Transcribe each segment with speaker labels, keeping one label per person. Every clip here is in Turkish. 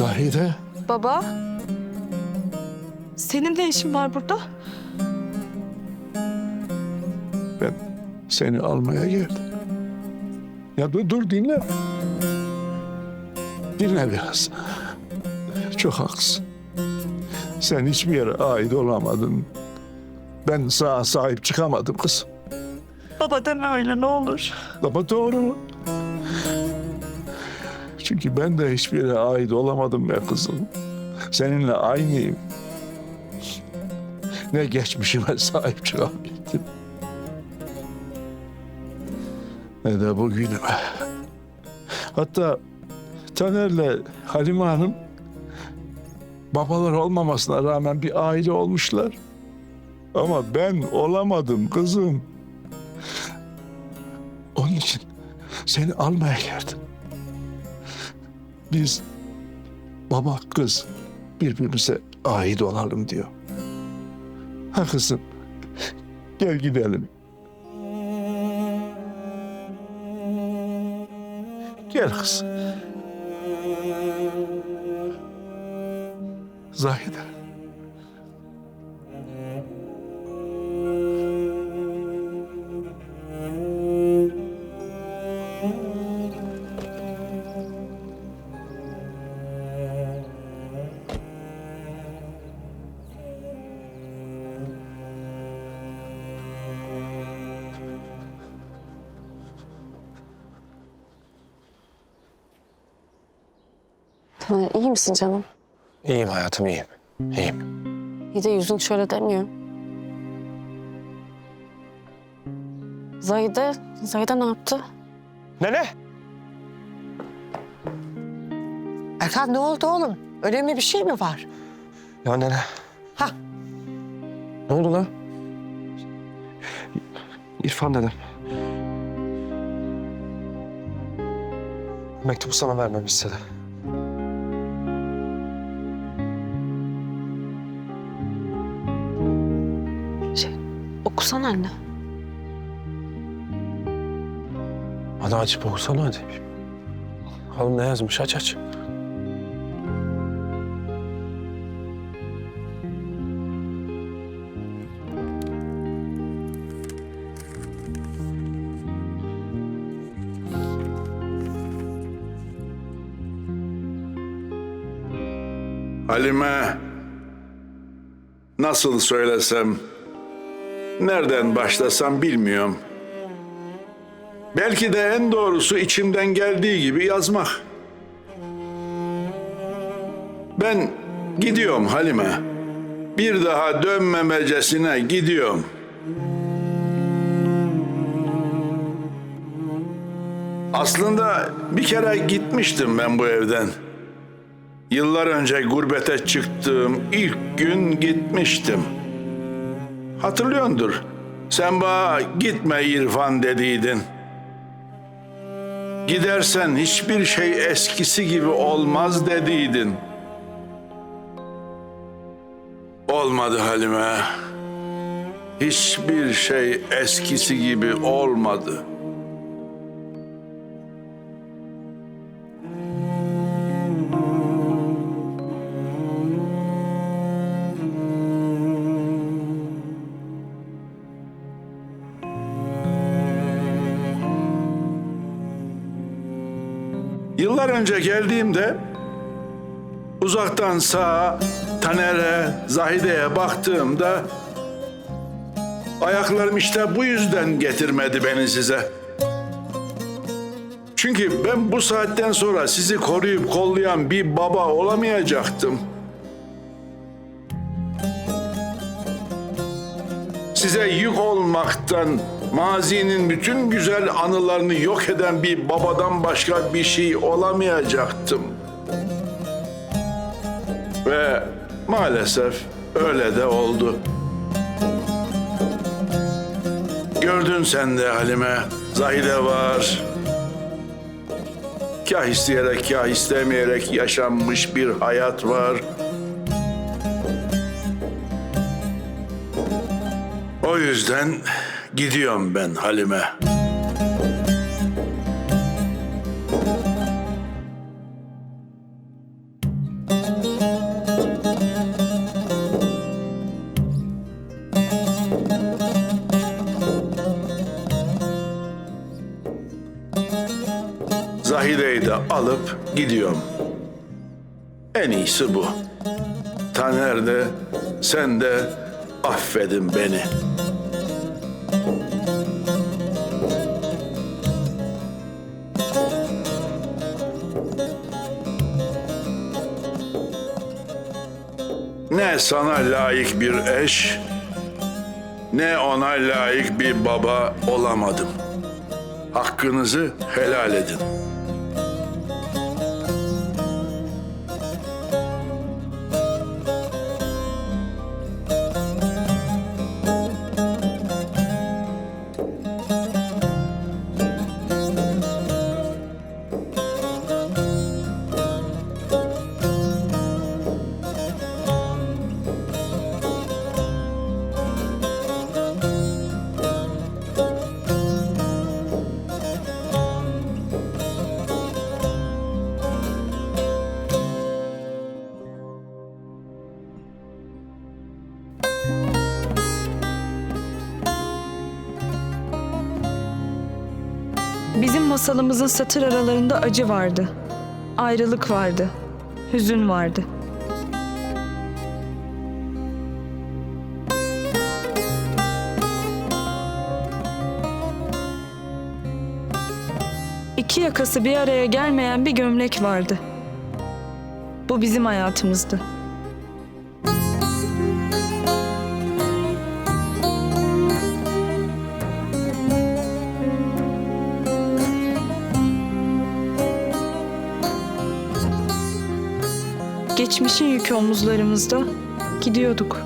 Speaker 1: Zahide.
Speaker 2: Baba. Senin ne işin var burada?
Speaker 1: Ben seni almaya geldim. Ya dur, dur dinle. Dinle biraz. Çok haklısın. Sen hiçbir yere ait olamadın. Ben sana sahip çıkamadım kızım.
Speaker 2: Baba deme öyle ne olur.
Speaker 1: Ama doğru. Çünkü ben de hiçbir yere ait olamadım be kızım. Seninle aynıyım. Ne geçmişime sahip çıkabildim. Ne de bugünüme. Hatta Taner'le Halime Hanım babalar olmamasına rağmen bir aile olmuşlar. Ama ben olamadım kızım. Onun için seni almaya geldim. Biz baba kız birbirimize ait olalım diyor. Ha kızım gel gidelim. Gel kızım. Zahide.
Speaker 3: Taner iyi misin canım?
Speaker 4: İyiyim hayatım iyiyim. İyiyim.
Speaker 3: İyi de yüzün şöyle demiyor. Zahide, Zahide ne yaptı?
Speaker 4: Nene.
Speaker 5: Erkan ne oldu oğlum? Önemli bir şey mi var?
Speaker 4: Ya nene.
Speaker 5: Ha.
Speaker 4: Ne oldu lan? İrfan dedim. Mektubu sana vermemi istedi.
Speaker 3: Okusana anne.
Speaker 4: Hadi açıp okusana hadi. Bakalım ne yazmış aç aç.
Speaker 6: Halime, nasıl söylesem, nereden başlasam bilmiyorum. Belki de en doğrusu içimden geldiği gibi yazmak. Ben gidiyorum Halime. Bir daha dönmemecesine gidiyorum. Aslında bir kere gitmiştim ben bu evden. Yıllar önce gurbete çıktığım ilk gün gitmiştim. Hatırlıyordur. Sen bana gitme İrfan dediydin. Gidersen hiçbir şey eskisi gibi olmaz dediydin. Olmadı Halime. Hiçbir şey eskisi gibi olmadı. Yıllar önce geldiğimde uzaktan sağa, Taner'e, Zahide'ye baktığımda ayaklarım işte bu yüzden getirmedi beni size. Çünkü ben bu saatten sonra sizi koruyup kollayan bir baba olamayacaktım. Size yük olmaktan, mazinin bütün güzel anılarını yok eden bir babadan başka bir şey olamayacaktım. Ve Maalesef öyle de oldu. Gördün sen de Halime. Zahide var. Kah isteyerek kah istemeyerek yaşanmış bir hayat var. O yüzden gidiyorum ben Halime. Zahide'yi de alıp gidiyorum. En iyisi bu. Taner de sen de affedin beni. Ne sana layık bir eş, ne ona layık bir baba olamadım. Hakkınızı helal edin.
Speaker 2: Masalımızın satır aralarında acı vardı. Ayrılık vardı. Hüzün vardı. İki yakası bir araya gelmeyen bir gömlek vardı. Bu bizim hayatımızdı. Geçmişin yükü omuzlarımızda gidiyorduk.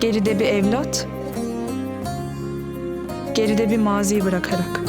Speaker 2: Geride bir evlat, geride bir mazi bırakarak.